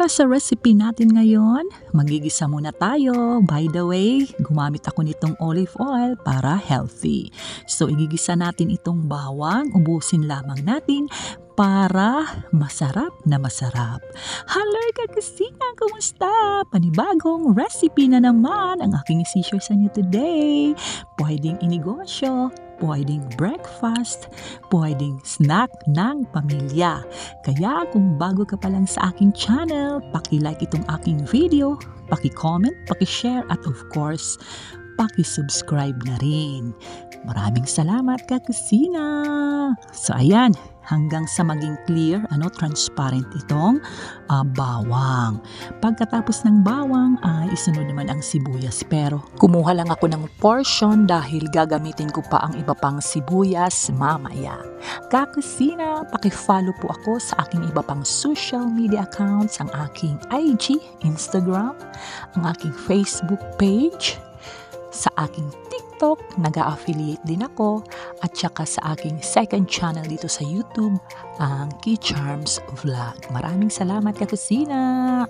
Para sa recipe natin ngayon, magigisa muna tayo. By the way, gumamit ako nitong olive oil para healthy. So, igigisa natin itong bawang, ubusin lamang natin para masarap na masarap. Hello kakasina, kumusta? Panibagong recipe na naman ang aking isi-share sa inyo today. Pwedeng inegosyo, pwedeng breakfast, pwedeng snack ng pamilya. Kaya kung bago ka pa lang sa aking channel, paki-like itong aking video, paki-comment, paki-share at of course, paki-subscribe na rin. Maraming salamat kakusina! So ayan, hanggang sa maging clear, ano, transparent itong uh, bawang. Pagkatapos ng bawang ay isunod naman ang sibuyas. Pero kumuha lang ako ng portion dahil gagamitin ko pa ang iba pang sibuyas mamaya. Kakusina, pakifollow po ako sa aking iba pang social media accounts, ang aking IG, Instagram, ang aking Facebook page, sa aking TikTok, nag-affiliate din ako at saka sa aking second channel dito sa YouTube, ang Key Charms Vlog. Maraming salamat kakusina!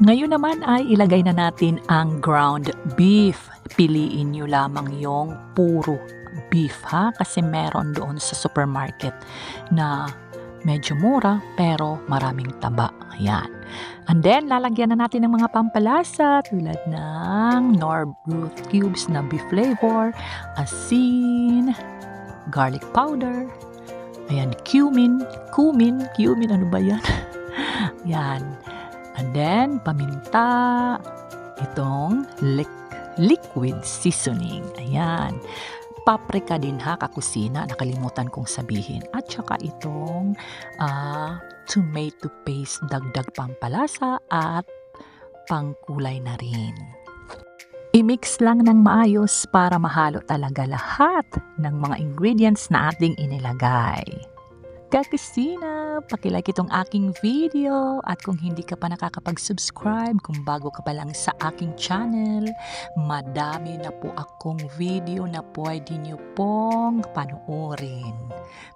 Ngayon naman ay ilagay na natin ang ground beef. Piliin nyo lamang yung puro beef ha kasi meron doon sa supermarket na medyo mura pero maraming taba. Ayan. And then, lalagyan na natin ng mga pampalasa tulad ng nor root cubes na beef flavor, asin, garlic powder, ayan, cumin, cumin, cumin, ano ba yan? yan. And then, paminta, itong liquid seasoning. Ayan paprika din ha, kakusina, nakalimutan kong sabihin. At saka itong uh, tomato paste, dagdag pampalasa at pangkulay na rin. I-mix lang ng maayos para mahalo talaga lahat ng mga ingredients na ating inilagay. Kakasina, pakilike itong aking video at kung hindi ka pa nakakapag-subscribe, kung bago ka pa lang sa aking channel, madami na po akong video na pwede nyo pong panoorin.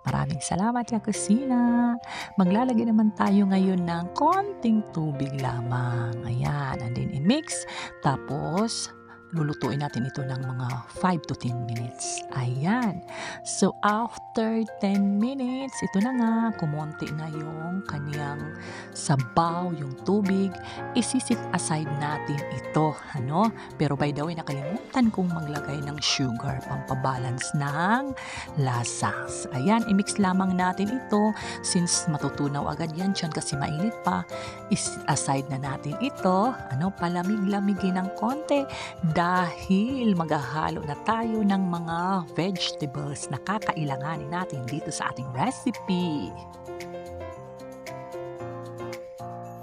Maraming salamat Kakasina. Maglalagay naman tayo ngayon ng konting tubig lamang. Ayan, and then i-mix. Tapos, lulutuin natin ito ng mga 5 to 10 minutes. Ayan. So, after 10 minutes, ito na nga, kumonti na yung kanyang sabaw, yung tubig. Isisit aside natin ito. Ano? Pero by the way, nakalimutan kong maglagay ng sugar, pampabalance ng lasas. Ayan, i-mix lamang natin ito since matutunaw agad yan dyan kasi mainit pa. Is aside na natin ito. Ano, palamig-lamigin ng konti dahil maghahalo na tayo ng mga vegetables na kakailanganin natin dito sa ating recipe.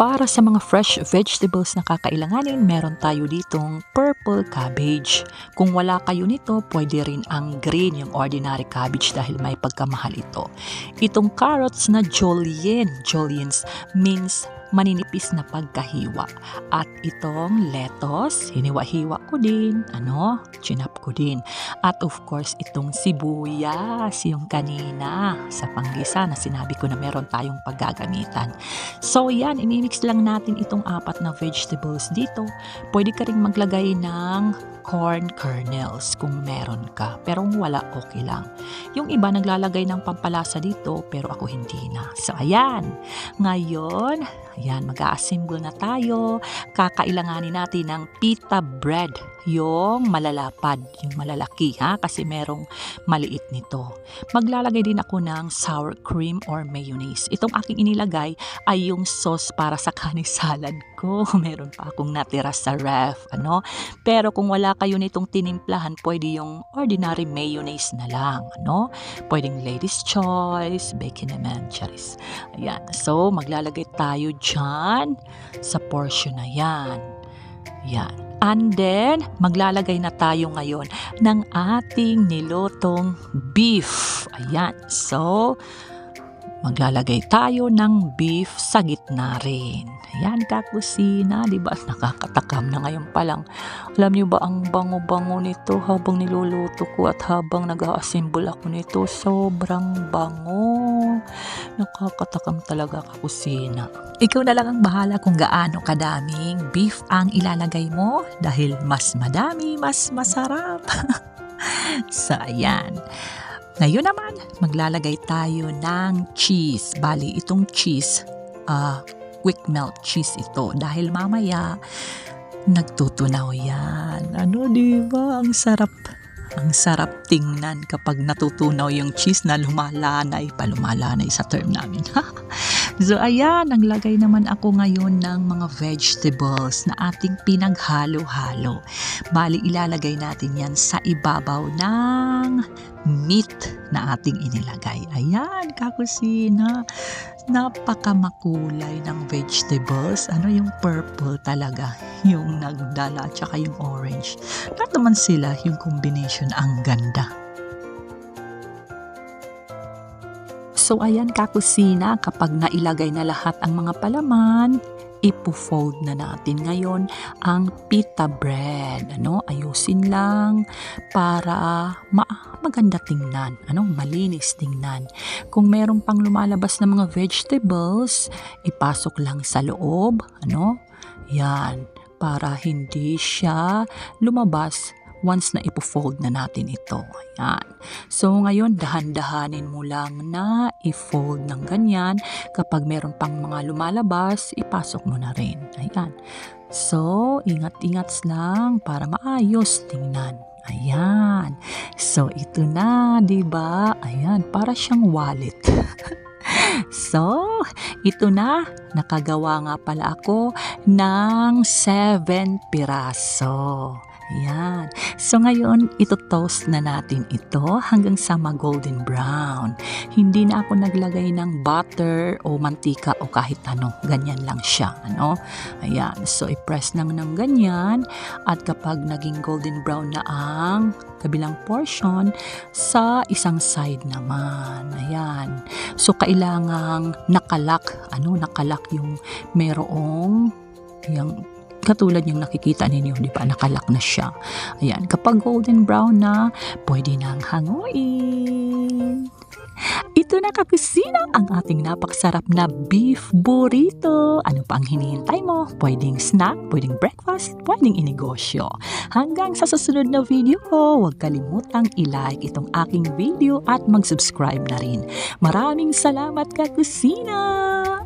Para sa mga fresh vegetables na kakailanganin, meron tayo ditong purple cabbage. Kung wala kayo nito, pwede rin ang green, yung ordinary cabbage dahil may pagkamahal ito. Itong carrots na julienne, juliennes means maninipis na pagkahiwa. At itong lettuce, hiniwa-hiwa ko din, ano, chinap ko din. At of course, itong sibuyas, yung kanina sa panggisa na sinabi ko na meron tayong paggagamitan. So yan, imimix lang natin itong apat na vegetables dito. Pwede ka rin maglagay ng corn kernels kung meron ka. Pero kung wala, okay lang. Yung iba naglalagay ng pampalasa dito, pero ako hindi na. So, ayan. Ngayon, ayan, mag-a-assemble na tayo. Kakailanganin natin ng pita bread yung malalapad, yung malalaki ha, kasi merong maliit nito. Maglalagay din ako ng sour cream or mayonnaise. Itong aking inilagay ay yung sauce para sa kanin salad ko. Meron pa akong natira sa ref, ano? Pero kung wala kayo nitong tinimplahan, pwede yung ordinary mayonnaise na lang, ano? Pwedeng ladies choice, bacon naman, charis. Ayan. So, maglalagay tayo dyan sa portion na yan. Yan. And then, maglalagay na tayo ngayon ng ating nilotong beef. Ayan. So, maglalagay tayo ng beef sa gitna rin. Ayan, kakusina, di ba? Nakakatakam na ngayon pa lang. Alam niyo ba ang bango-bango nito habang niluluto ko at habang nag-assemble ako nito, sobrang bango. Nakakatakam talaga kakusina. Ikaw na lang ang bahala kung gaano kadaming beef ang ilalagay mo dahil mas madami, mas masarap. so, ayan. Ngayon naman, maglalagay tayo ng cheese. Bali, itong cheese, ah, quick melt cheese ito. Dahil mamaya, nagtutunaw yan. Ano, di ba? Ang sarap. Ang sarap tingnan kapag natutunaw yung cheese na lumalanay pa lumalanay sa term namin. so ayan, naglagay naman ako ngayon ng mga vegetables na ating pinaghalo-halo. Bali, ilalagay natin yan sa ibabaw ng meat na ating inilagay. Ayan, kakusina. Napakamakulay ng vegetables. Ano yung purple talaga? Yung nagdala at saka yung orange. Lahat naman sila, yung combination ang ganda. So ayan kakusina, kapag nailagay na lahat ang mga palaman, ipo-fold na natin ngayon ang pita bread. Ano, ayusin lang para ma- maganda tingnan. Ano, malinis tingnan. Kung meron pang lumalabas na mga vegetables, ipasok lang sa loob. Ano, yan, para hindi siya lumabas once na ipo-fold na natin ito. Ayan. So ngayon, dahan-dahanin mo lang na i-fold ng ganyan. Kapag meron pang mga lumalabas, ipasok mo na rin. Ayan. So, ingat-ingat lang para maayos tingnan. Ayan. So, ito na, 'di ba? Ayan, para siyang wallet. so, ito na. Nakagawa nga pala ako ng 7 piraso. Ayan. So ngayon, ito toast na natin ito hanggang sa mag-golden brown. Hindi na ako naglagay ng butter o mantika o kahit ano. Ganyan lang siya. Ano? Ayan. So i-press lang ng ganyan at kapag naging golden brown na ang kabilang portion sa isang side naman. Ayan. So kailangang nakalak, ano, nakalak yung merong yung katulad yung nakikita ninyo, di ba, nakalak na siya. Ayan, kapag golden brown na, pwede nang hanguin. Ito na kakusina ang ating napakasarap na beef burrito. Ano pa ang hinihintay mo? Pwedeng snack, pwedeng breakfast, pwedeng inegosyo. Hanggang sa susunod na video ko, huwag kalimutang i-like itong aking video at mag-subscribe na rin. Maraming salamat kakusina!